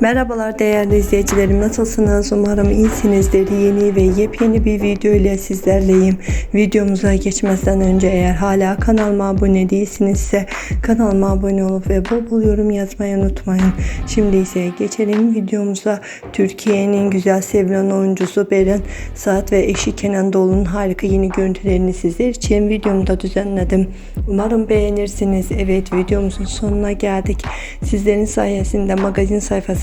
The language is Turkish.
Merhabalar değerli izleyicilerim nasılsınız? Umarım iyisinizdir. Yeni ve yepyeni bir video ile sizlerleyim. Videomuza geçmezden önce eğer hala kanalıma abone değilsinizse kanalıma abone olup ve bol bol yorum yazmayı unutmayın. Şimdi ise geçelim videomuza. Türkiye'nin güzel sevilen oyuncusu Beren Saat ve eşi Kenan Doğulu'nun harika yeni görüntülerini sizler için videomda düzenledim. Umarım beğenirsiniz. Evet videomuzun sonuna geldik. Sizlerin sayesinde magazin